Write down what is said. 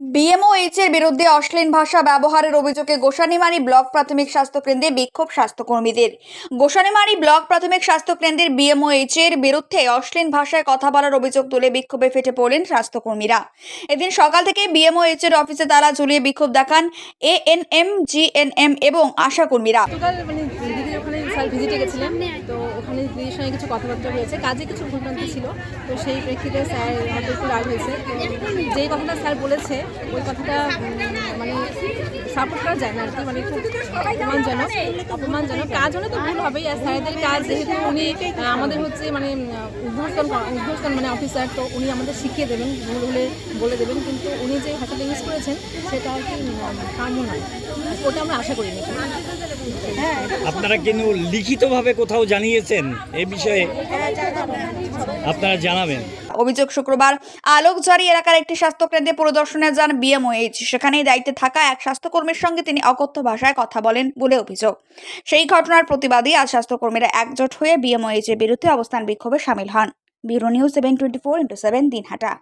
BMOH এর বিরুদ্ধে অশ্লীল ভাষা ব্যবহারের অভিযোগে গোসানিমারি ব্লক প্রাথমিক স্বাস্থ্য কেন্দ্রে বিক্ষোভ স্বাস্থ্যকর্মীদের। গোসানিমারি ব্লক প্রাথমিক স্বাস্থ্য কেন্দ্রের বিএমওএইচ এর বিরুদ্ধে অশ্লীল ভাষায় কথা বলার অভিযোগ তুলে বিক্ষোভে ফেটে পড়লেন স্বাস্থ্যকর্মীরা। এদিন সকাল থেকে বিএমওএইচ এর অফিসে তালা ঝুলিয়ে বিক্ষোভ দেখান এএনএম, জিএনএম এবং আশাকর্মীরা। গতকাল মানে দিদির ওখানে স্যার ভিজিটে গেছিলেন, তো ওখানে দিদির সঙ্গে কিছু কথাবার্তা হয়েছে, কাজে কিছু ভুলভ্রান্তি ছিল, তো সেই প্রেক্ষিতে স্যার রাগ হয়েছে। যেই কথাটা স্যার বলেছে ওই কথাটা মানে সাপোর্ট করা যায় না আর কি মানে খুব অপমানজনক অপমানজনক। কাজ হলে তো ভুল হবেই, আর স্যারেদের কাজ যেহেতু উনি আমাদের হচ্ছে মানে উদ্বোধন উদ্বোধন মানে অফিসার তো উনি আমাদের শিখিয়ে দেবেন, ভুল হলে বলে দেবেন, কিন্তু উনি যে ভাষাটা ইউজ করেছেন, সেটা আর কি কাম্য নয়। ওটা আমরা আশা করিনি। আপনারা কিন্তু লিখিতভাবে কোথাও জানিয়েছেন এ বিষয়ে? আপনারা জানাবেন। অভিযোগ শুক্রবার আলোকঝারি এলাকার একটি স্বাস্থ্যকেন্দ্রে পরিদর্শনে যান বিএমওএইচ। সেখানেই দায়িত্বে থাকা এক স্বাস্থ্যকর্মীর সঙ্গে তিনি অকথ্য ভাষায় কথা বলেন বলে অভিযোগ। সেই ঘটনার প্রতিবাদী আজ স্বাস্থ্যকর্মীরা একজোট হয়ে বিএমওএইচ এর বিরুদ্ধে অবস্থান বিক্ষোভে সামিল হন। Bureau news seven twenty four into seven Dinhata.